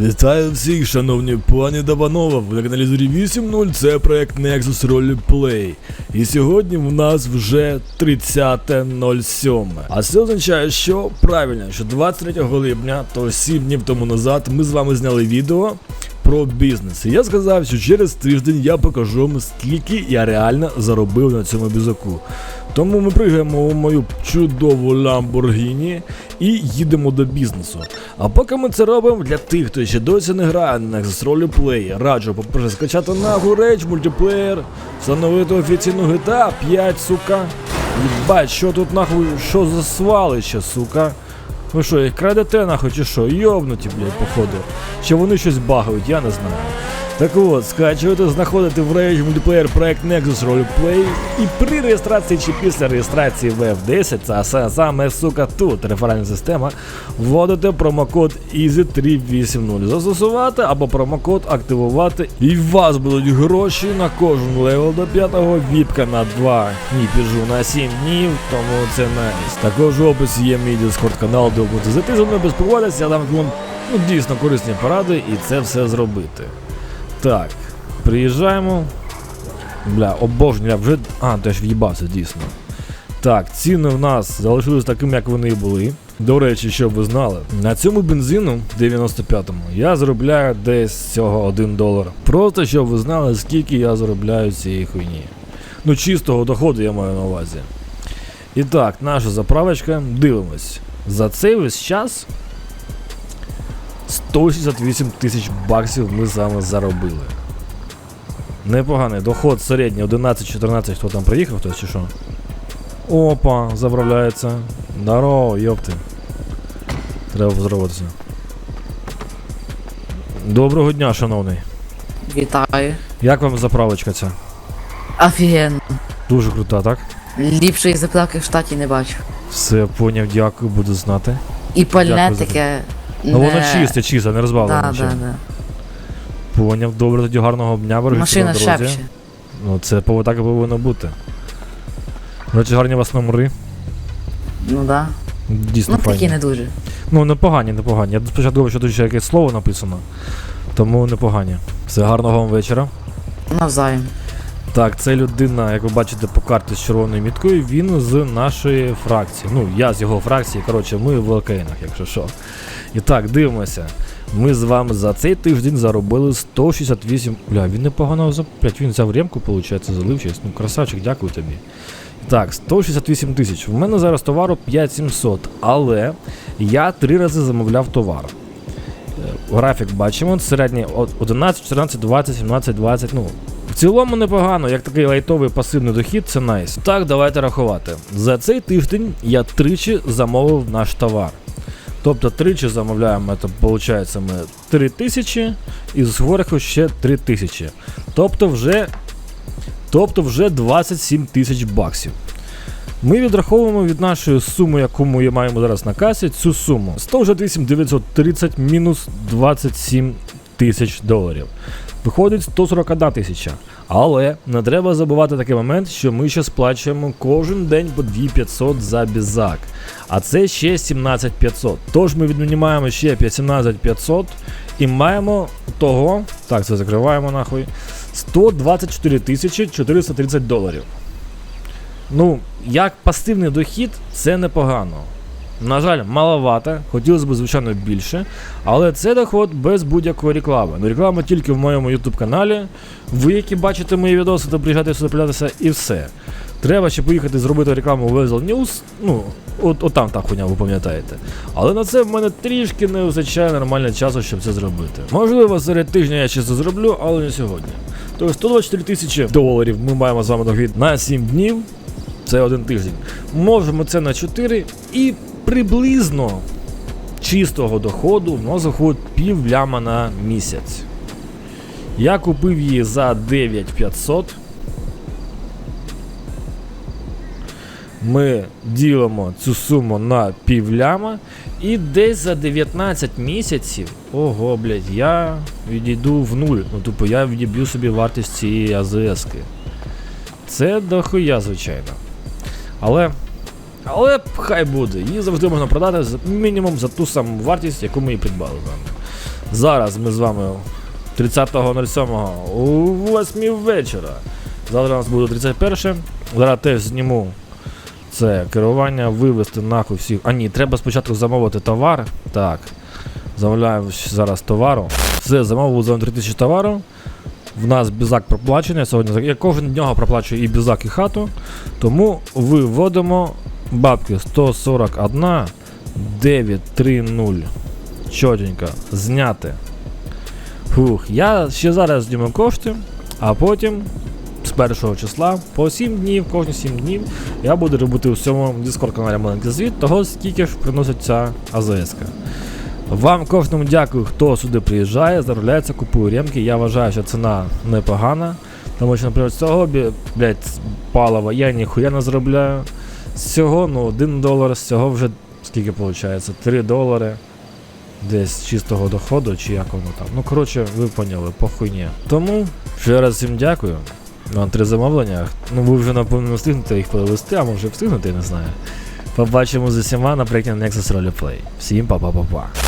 Вітаю всіх, шановні пані та панове, ви на каналі Зорі 8.0, це проект Nexus Roleplay. І сьогодні в нас вже 30.07. А це означає, що правильно, що 23 липня, то 7 днів тому назад, ми з вами зняли відео про бізнес. І я сказав, що через тиждень я покажу вам, скільки я реально заробив на цьому бізаку. Тому ми пригаємо у мою чудову Lamborghini і їдемо до бізнесу. А поки ми це робимо, для тих, хто ще досі не грає на Nexus Roleplay, раджу, по-перше, скачати нахуй рейдж мультиплеєр, встановити офіційну GTA 5, сука. Єбать, що тут нахуй, що за свалище, сука. Ви що, їх крадете нахуй чи що? Йобнуті, блядь, походу. Чи вони щось багають, я не знаю. Так от, скачуєте, знаходите в рейдж мультиплеєр проект Nexus Roleplay і при реєстрації чи після реєстрації в F10, це саме сука тут реферальна система, вводите промокод EASY380 застосувати або промокод активувати, і у вас будуть гроші на кожен левел до 5-го, віпка на 2 дні піджу на 7 днів, тому це найс. Також в описі є мій Discord канал, де будете зайти зі мною безпроводитися, я дам вам ну, дійсно корисні поради і це все зробити. Так, приїжджаємо. Бля, обожнюю, я вже. А, теж в'їбався, дійсно. Так, ціни в нас залишились такими, як вони і були. До речі, щоб ви знали, на цьому бензину 95-му я заробляю десь цього 1 долар. Просто щоб ви знали, скільки я заробляю цієї хуйні. Ну, чистого доходу я маю на увазі. І так, наша заправочка, дивимось. За цей весь час 168 тисяч баксів ми саме заробили. Непоганий доход середній 11-14, хто там приїхав, хтось чи що? Опа, заправляється. Здорово, йопти. Треба поздороватися. Доброго дня, шановний. Вітаю. Як вам заправочка ця? Офігенно. Дуже крута, так? Ліпшої заправки в штаті не бачу. Все, поняв, дякую, буду знати. І пальне таке. Ну не- воно чисте, чисте, не розбавлено Да, нічим. да, да. Поняв, добре, тоді гарного дня, бережіть Машина себе на дорозі. шепче. Ну це пово- так і повинно бути. До гарні у вас номери. Ну да. Дійсно Ну такі файні. не дуже. Ну, непогані, непогані. Я спочатку думав, що тут ще якесь слово написано. Тому непогані. Все, гарного вам вечора. Навзаєм. Так, це людина, як ви бачите по карті з червоною міткою, він з нашої фракції. Ну, я з його фракції, коротше, ми в ЛКНах, якщо що. І так, дивимося. Ми з вами за цей тиждень заробили 168. Бля, він непогано за. Блядь, він взяв ремку, виходить, залив щось. Ну, красавчик, дякую тобі. Так, 168 тисяч. В мене зараз товару 5700, але я три рази замовляв товар. Е, Графік бачимо, середній 11, 14, 20, 17, 20. Ну, цілому непогано, як такий лайтовий пасивний дохід, це найс. Так, давайте рахувати. За цей тиждень я тричі замовив наш товар. Тобто тричі замовляємо, це виходить ми 3 тисячі і зверху ще 3 тисячі. Тобто вже, тобто вже 27 тисяч баксів. Ми відраховуємо від нашої суми, яку ми маємо зараз на касі, цю суму 168 930 мінус 27 тисяч доларів. Виходить 141 тисяча. Але не треба забувати такий момент, що ми ще сплачуємо кожен день по 2500 за бізак. А це ще 17500. Тож ми віднімаємо ще 17500 і маємо того. Так, це закриваємо нахуй. 124 тисячі 430 доларів. Ну, як пасивний дохід, це непогано. На жаль, маловато, хотілося б, звичайно, більше. Але це доход без будь-якої реклами. Ну, реклама тільки в моєму YouTube каналі. Ви, які бачите мої відоси, то приїжджайте сюди придатися і все. Треба ще поїхати зробити рекламу Weasel News. Ну, от, от там та хуйня, ви пам'ятаєте. Але на це в мене трішки не вистачає нормально часу, щоб це зробити. Можливо, серед тижня я ще це зроблю, але не сьогодні. Тобто 124 тисячі доларів ми маємо з вами дохід на 7 днів. Це один тиждень. Можемо це на 4 і приблизно чистого доходу в нас заходить пів ляма на місяць. Я купив її за 9500. Ми ділимо цю суму на пів ляма. І десь за 19 місяців, ого, блядь, я відійду в нуль. Ну, тупо я відіб'ю собі вартість цієї АЗС-ки. Це дохуя, звичайно. Але. Але хай буде. Її завжди можна продати за- мінімум за ту саму вартість, яку ми і придбали з вами. Зараз ми з вами 30.07 у 8 вечора. Завтра у нас буде 31. Зараз теж зніму це керування, вивезти нахуй всіх. А ні, треба спочатку замовити товар. Так. Замовляємо зараз товару. Все, замовив за 3000 товару. В нас бізак проплачений. Сьогодні я кожен днього проплачую і бізак, і хату. Тому виводимо бабки 141 930. Чотенько. Зняти. Фух, я ще зараз зніму кошти, а потім з першого числа по 7 днів, кожні 7 днів я буду робити у цьому Discord каналі маленький звіт того, скільки ж приносить ця АЗС. Вам кожному дякую, хто сюди приїжджає, заробляється, купує ремки. Я вважаю, що ціна непогана. Тому що, наприклад, з цього блядь, палива я ніхуя не заробляю. З цього, ну, 1 долар, з цього вже скільки виходить? 3 долари. Десь чистого доходу, чи як воно там. Ну, коротше, ви поняли, по хуйні. Тому ще раз всім дякую. Вам три замовлення. Ну, ви вже напевно не встигнете їх перевести, а може встигнете, я не знаю. Побачимо з усіма на проєкті Nexus Roleplay. Всім па-па-па-па.